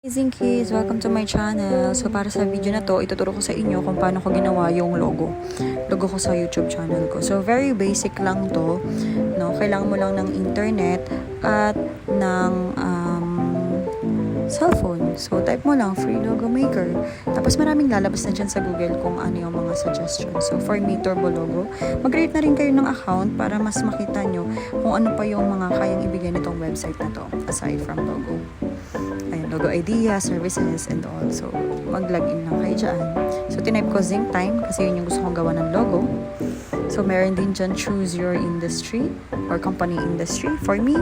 Amazing kids! Welcome to my channel. So para sa video na to, ituturo ko sa inyo kung paano ko ginawa yung logo. Logo ko sa YouTube channel ko. So very basic lang to. No? Kailangan mo lang ng internet at ng um, cellphone. So type mo lang free logo maker. Tapos maraming lalabas na dyan sa Google kung ano yung mga suggestions. So for me, Turbo Logo, mag-create na rin kayo ng account para mas makita nyo kung ano pa yung mga kayang ibigay nitong website na to aside from logo logo idea, services, and all. So, mag-login lang kayo dyan. So, tinype ko Zinc Time kasi yun yung gusto kong gawa ng logo. So, meron din dyan choose your industry or company industry. For me,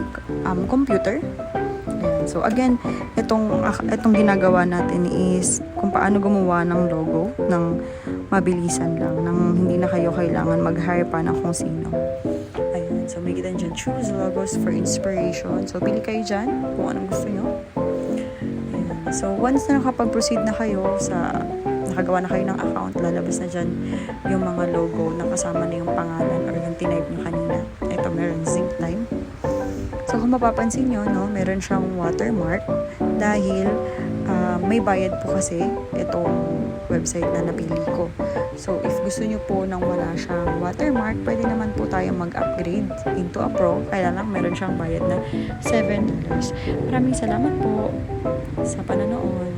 um, computer. Ayan. So, again, itong, itong ginagawa natin is kung paano gumawa ng logo ng mabilisan lang, nang hindi na kayo kailangan mag-hire pa ng kung sino. Ayan. So, may kita dyan, choose logos for inspiration. So, pili kayo dyan kung anong gusto nyo. So, once na nakapag-proceed na kayo sa nakagawa na kayo ng account, lalabas na dyan yung mga logo na kasama na yung pangalan or yung tinype nyo kanina. Ito, meron zinc time. So, kung mapapansin nyo, no, meron siyang watermark dahil ah, may bayad po kasi itong website na napili ko. So, if gusto nyo po nang wala siyang watermark, pwede naman po tayo mag-upgrade into a pro. Kaya lang, meron siyang bayad na $7. Maraming salamat po sa pananood.